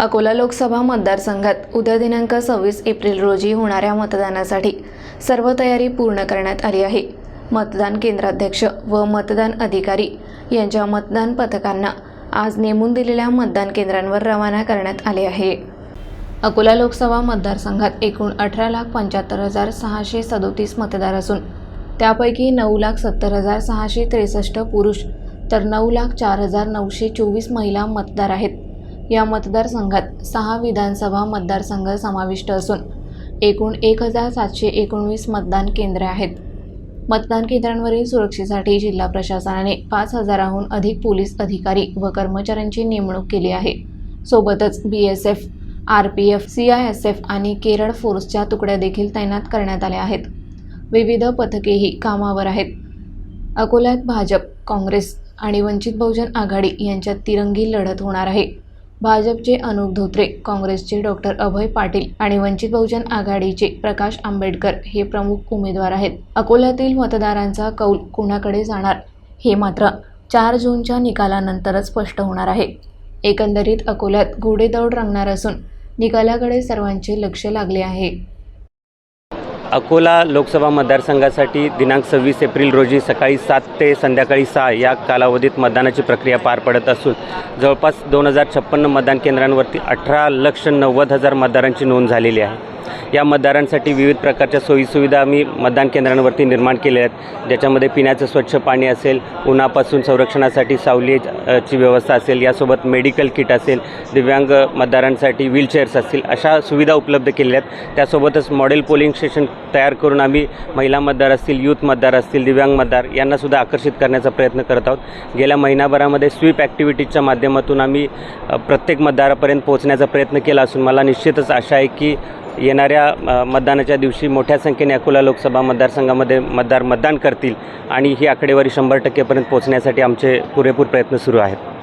अकोला लोकसभा मतदारसंघात उद्या दिनांक सव्वीस एप्रिल रोजी होणाऱ्या मतदानासाठी सर्व तयारी पूर्ण करण्यात आली आहे. मतदान केंद्राध्यक्ष व मतदान अधिकारी यांच्या मतदान पथकांना आज नेमून दिलेल्या मतदान केंद्रांवर रवाना करण्यात आले आहे. अकोला लोकसभा मतदारसंघात एकूण अठरा लाख पंच्याहत्तर हजार सहाशे सदोतीस मतदार असून त्यापैकी नऊ लाख सत्तर हजार सहाशे त्रेसष्ट पुरुष तर नऊ लाख चार हजार नऊशे चोवीस महिला मतदार आहेत. या मतदारसंघात सहा विधानसभा मतदारसंघ समाविष्ट असून एकूण एक हजार सातशे एकोणवीस मतदान केंद्रे आहेत. मतदान केंद्रांवरील सुरक्षेसाठी जिल्हा प्रशासनाने पाच हजाराहून अधिक पोलीस अधिकारी व कर्मचाऱ्यांची नेमणूक केली आहे. सोबतच B S F R P F C I S F आणि केरळ फोर्सच्या तुकड्या देखील तैनात करण्यात आल्या आहेत. विविध पथकेही कामावर आहेत. अकोल्यात भाजप काँग्रेस आणि वंचित बहुजन आघाडी यांच्यात तिरंगी लढत होणार आहे. भाजपचे अनुप धोत्रे काँग्रेसचे डॉक्टर अभय पाटील आणि वंचित बहुजन आघाडीचे प्रकाश आंबेडकर हे प्रमुख उमेदवार आहेत. अकोल्यातील मतदारांचा कौल कोणाकडे जाणार? हे मात्र चार जूनच्या निकालानंतरच स्पष्ट होणार आहे. एकंदरीत अकोल्यात घोडेदौड रंगणार असून निकालाकडे सर्वांचे लक्ष लागले आहे. अकोला लोकसभा मतदारसंघासाठी दिनांक सव्वीस एप्रिल रोजी सकाळी सात ते संध्याकाळी सहा या कालावधीत मतदानाची प्रक्रिया पार पडत असून जवळपास दोन हजार छप्पन्न मतदान केंद्रांवरती अठरा लक्ष नव्वद हजार मतदारांची नोंद झालेली आहे. या मतदारांसाठी विविध प्रकारच्या सोयीसुविधा आम्ही मतदान केंद्रांवरती निर्माण केल्या आहेत. ज्याच्यामध्ये पिण्याचं स्वच्छ पाणी असेल उन्हापासून संरक्षणासाठी सावलीची व्यवस्था असेल यासोबत मेडिकल किट असेल दिव्यांग मतदारांसाठी व्हीलचेअर्स असतील अशा सुविधा उपलब्ध केलेल्या आहेत. त्यासोबतच मॉडेल पोलिंग स्टेशन तयार करून आम्ही महिला मतदार असतील यूथ मतदार असतील दिव्यांग मतदार यांनासुद्धा आकर्षित करण्याचा प्रयत्न करत आहोत. गेल्या महिनाभरामध्ये स्वीप ॲक्टिव्हिटीजच्या माध्यमातून आम्ही प्रत्येक मतदारापर्यंत पोहोचण्याचा प्रयत्न केला असून मला निश्चितच आशा आहे की येणाऱ्या मतदानाच्या दिवशी मोठ्या संख्येने अकोला लोकसभा मतदारसंघामध्ये मतदार मतदान करतील आणि ही आकडेवारी शंभर टक्केपर्यंत पोहोचण्यासाठी आमचे पुरेपूर प्रयत्न सुरू आहेत.